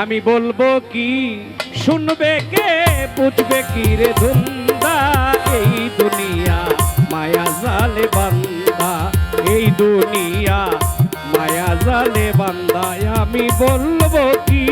আমি বলব কি, শুনবে কে, বুঝবে কি রে ধুন্দা? এই দুনিয়া মায়া জালে বান্দা, এই দুনিয়া মায়া জালে বান্দা। আমি বলব কি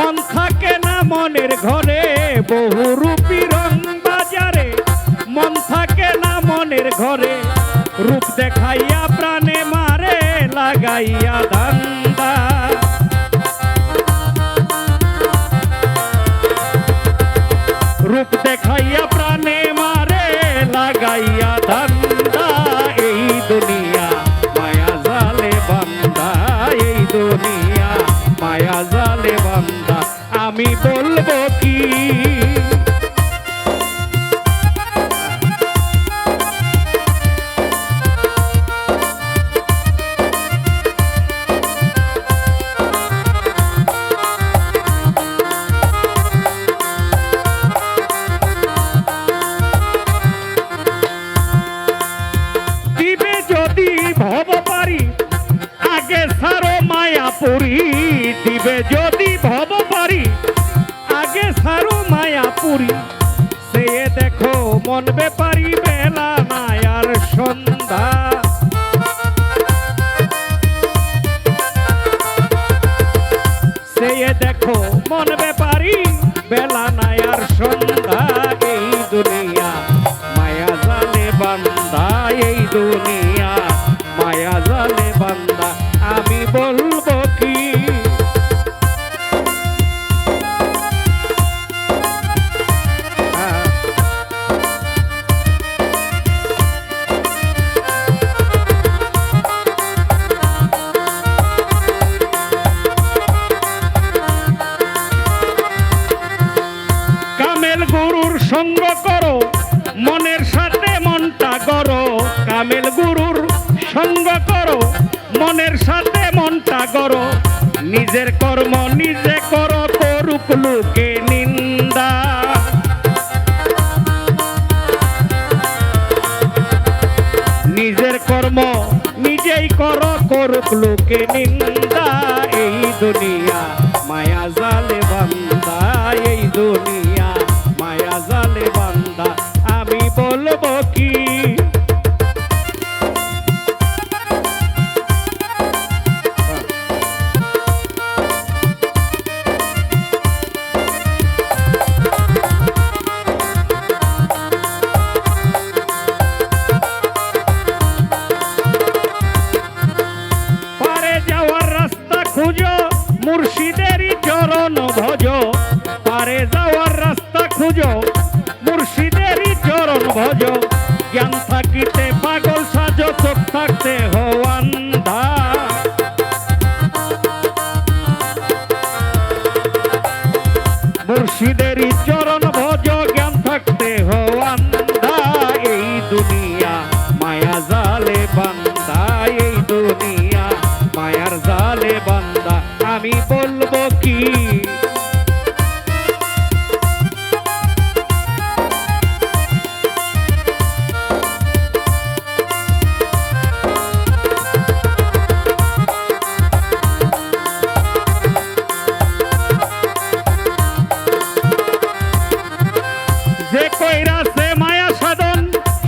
মন থাকে না মনের ঘরে বহুরূপী রং বাজারে। মন থাকে না মনের ঘরে, রূপ দেখাইয়া প্রাণে মারে, লাগাইয়া ধান্দা রূপ দেখাইয়া প্রাণে মারে, লাগাইয়া ধান্দা এই দুনিয়া মায়া জালে বান্দা, এই দুনিয়া মায়া আমি বলব কি? ভব পারি আগে সারো মায়াপুরি। দিবে যদি ভব পারি মায়াপুরি সে দেখো মন বেপারি বেলা মায়ার সন্ধ্যা। সে দেখো মন বেপারি বেলা নায়ার সন্ধ্যা। এই দুনিয়া মায়া জালে বান্দা, এই দুনিয়া মায়া জালে বান্দা। সঙ্গ করো, মনের সাথে মনটা করো কামেল গুরুর সঙ্গ করো, মনের সাথে মনটা করো নিজের কর্ম নিজে করো, করুক লোকে নিন্দা। নিজের কর্ম নিজেই করো, করুক লোকে নিন্দা, এই দুনিয়া খুঁজো, মুর্শিদেরই চরণ ভজ। পারে যাওয়ার রাস্তা খুঁজো, মুর্শিদেরই চরণ ভজ। জ্ঞান থাকিতে পাগল সাজো, চোখ থাকতে হওয়ান্ধা মুর্শিদেরই চরণ আমি বলব কি? যে কইরা সে মায়া সাধন,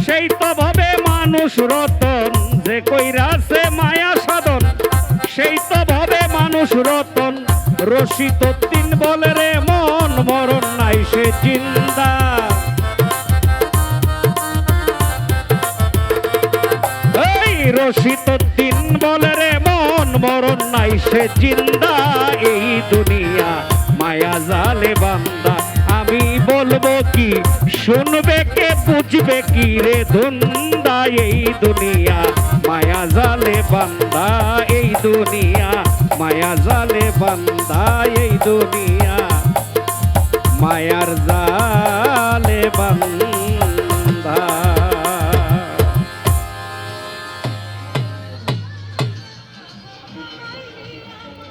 সেই তো ভাবে মানুষ রতন। যে কইরা সে মায়া সাধন, সেই তো ভাবে মানুষ রতন, রসিত তিন বলে রে মন, মরণ নাই সে চিন্তা এই রসিত তিন বলে রে মন, মরণ নাই সে চিন্তা এই দুনিয়া মায়া জালে বান্দা। আমি বলব কি, শুনবে কে, বুঝবে কি রে ধুন্দা? এই দুনিয়া মায়া জালে বান্দা, এই দুনিয়া মায়া জালে বান্দা এই দুনিয়া। মায়ার জাল